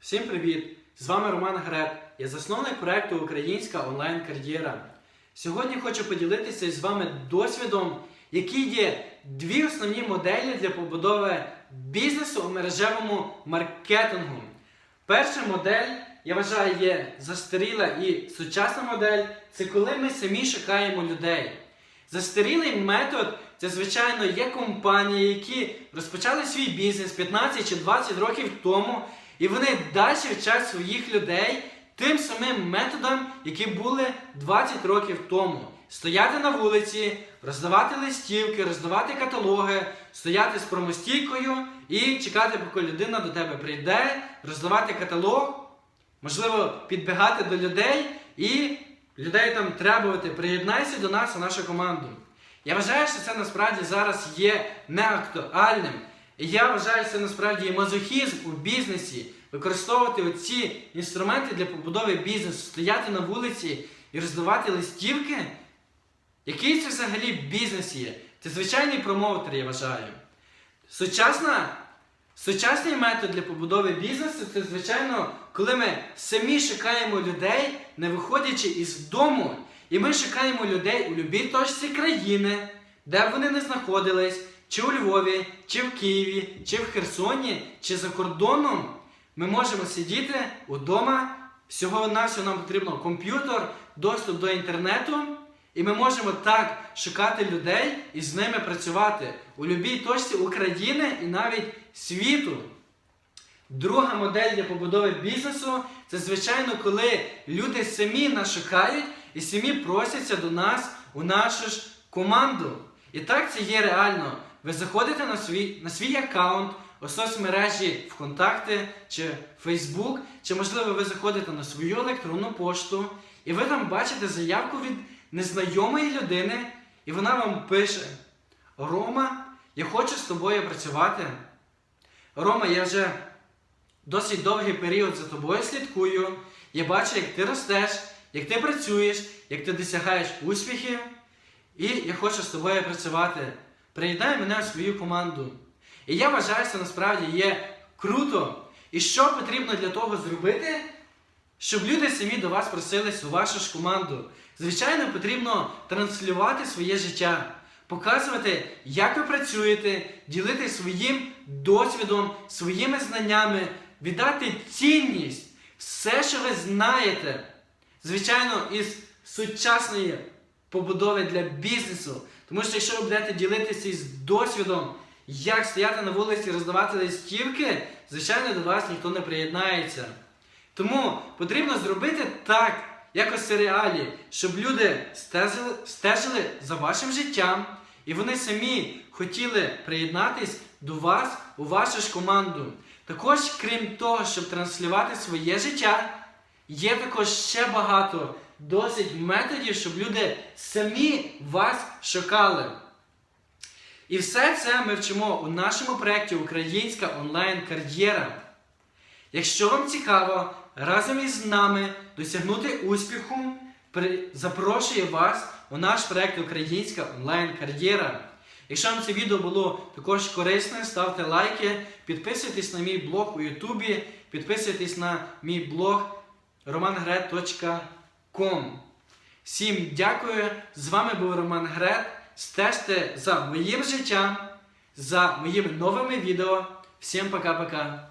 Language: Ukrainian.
Всім привіт! З вами Роман Греб. Я засновник проекту Українська онлайн-кар'єра. Сьогодні хочу поділитися з вами досвідом, які є дві основні моделі для побудови бізнесу у мережевому маркетингу. Перша модель, я вважаю, є застаріла і сучасна модель це коли ми самі шукаємо людей. Застарілий метод це, звичайно, є компанії, які розпочали свій бізнес 15 чи 20 років тому, і вони далі вчать своїх людей тим самим методом, які були 20 років тому. Стояти на вулиці, роздавати листівки, роздавати каталоги, стояти з промостійкою і чекати, поки людина до тебе прийде, роздавати каталог, можливо, підбігати до людей і людей там требувати, приєднайся до нас у нашу команду. Я вважаю, що це насправді зараз є неактуальним. І я вважаю, це насправді мазохізм у бізнесі, використовувати оці інструменти для побудови бізнесу, стояти на вулиці і роздавати листівки. Який це взагалі бізнес є? Це звичайний промоутер, я вважаю. Сучасна, сучасний метод для побудови бізнесу це, звичайно, коли ми самі шукаємо людей, не виходячи із дому. І ми шукаємо людей у любій точці країни, де б вони не знаходились, чи у Львові, чи в Києві, чи в Херсоні, чи за кордоном. Ми можемо сидіти удома. Всього навсього нам потрібно комп'ютер, доступ до інтернету. І ми можемо так шукати людей і з ними працювати у будь-якій точці України і навіть світу. Друга модель для побудови бізнесу це, звичайно, коли люди самі нас шукають і самі просяться до нас у нашу ж команду. І так це є реально. Ви заходите на свій, на свій аккаунт у соцмережі ВКонтакти чи Фейсбук, чи, можливо, ви заходите на свою електронну пошту, і ви там бачите заявку від незнайомої людини, і вона вам пише: Рома, я хочу з тобою працювати. Рома, я вже досить довгий період за тобою слідкую. Я бачу, як ти ростеш, як ти працюєш, як ти досягаєш успіхів. І я хочу з тобою працювати. Приєднай мене в свою команду. І я вважаю, що насправді є круто. І що потрібно для того зробити, щоб люди самі до вас просились у вашу ж команду? Звичайно, потрібно транслювати своє життя, показувати, як ви працюєте, ділити своїм досвідом, своїми знаннями, віддати цінність, все, що ви знаєте. Звичайно, із сучасної побудови для бізнесу. Тому що якщо ви будете ділитися із досвідом, як стояти на вулиці, роздавати листівки, звичайно, до вас ніхто не приєднається. Тому потрібно зробити так, як у серіалі, щоб люди стежили, стежили за вашим життям, і вони самі хотіли приєднатись до вас у вашу ж команду. Також, крім того, щоб транслювати своє життя, є також ще багато досить методів, щоб люди самі вас шукали. І все це ми вчимо у нашому проєкті Українська онлайн-кар'єра. Якщо вам цікаво разом із нами досягнути успіху, запрошую вас у наш проєкт Українська онлайн-кар'єра. Якщо вам це відео було також корисне, ставте лайки, підписуйтесь на мій блог у Ютубі, підписуйтесь на мій блог romangret.com. Всім дякую! З вами був Роман Грет. Стежте за моїм життям, за моїми новими відео. Всім пока-пока!